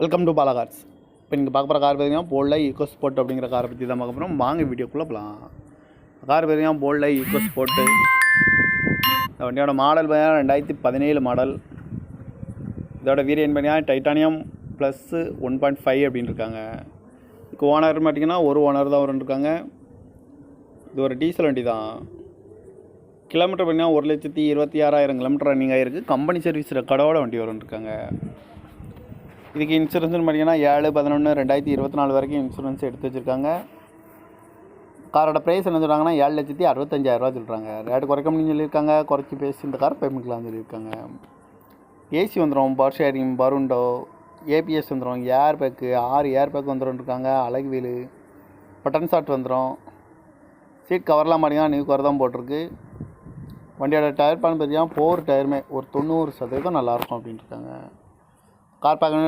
Welcome to Bala cars இப்போ நீங்கள் பார்க்க போகிற கார் பார்த்தீங்கன்னா போல்ல ஈகோ ஸ்போர்ட் அப்படிங்கிற காரை பற்றி தான் பார்க்க போகிறோம் வாங்க வீடியோக்குள்ளே போகலாம் கார் பார்த்தீங்கன்னா போல்ல ஈகோ ஸ்போர்ட்டு இந்த வண்டியோட மாடல் பார்த்தீங்கன்னா ரெண்டாயிரத்தி பதினேழு மாடல் இதோட வீரியன் பார்த்தீங்கன்னா titanium plus one point five அப்படின்னு இருக்காங்க. இதுக்கு ஓனர் பார்த்தீங்கன்னா ஒரு ஓனர் தான் வரும் இருக்காங்க. இது ஒரு டீசல் வண்டி தான். கிலோமீட்டர் பார்த்தீங்கன்னா ஒரு லட்சத்தி இருபத்தி ஆறாயிரம் கிலோமீட்டர் ரன்னிங் ஆகிருக்கு கம்பெனி சர்வீஸ் ரெக்கார்டோட வண்டி வரும் இருக்காங்க. இதுக்கு இன்சூரன்ஸ்னு பார்த்தீங்கன்னா ஏழு பதினொன்று ரெண்டாயிரத்தி இருபத்தி நாலு வரைக்கும் இன்சூரன்ஸ் எடுத்து வச்சுருக்காங்க. காரோட ப்ரைஸ் என்ன சொல்கிறாங்கன்னா ஏழு லட்சத்தி அறுபத்தஞ்சாயிரரூவா சொல்கிறாங்க ரேட்டு குறைக்க முடியும்னு சொல்லியிருக்காங்க. குறைச்சி பேசி இந்த கார் பேமெண்ட்லாம் சொல்லியிருக்காங்க. ஏசி வந்துடும் பவர் ஷேரிங் பருண்டோ ஏபிஎஸ் வந்துடும் ஏர் பேக்கு ஆறு ஏர் பேக் வந்துடும் இருக்காங்க அழகு வீலு பட்டன் ஷாட் வந்துடும் சீட் கவர்லாம் பார்த்தீங்கன்னா நியூ கவர் தான் போட்டிருக்கு. வண்டியோட டயர் பான் பார்த்தீங்கன்னா ஃபோர் டயருமே ஒரு தொண்ணூறு சதவீதம் நல்லாயிருக்கும் அப்படின்ட்டு இருக்காங்க கார் பார்க்கணும்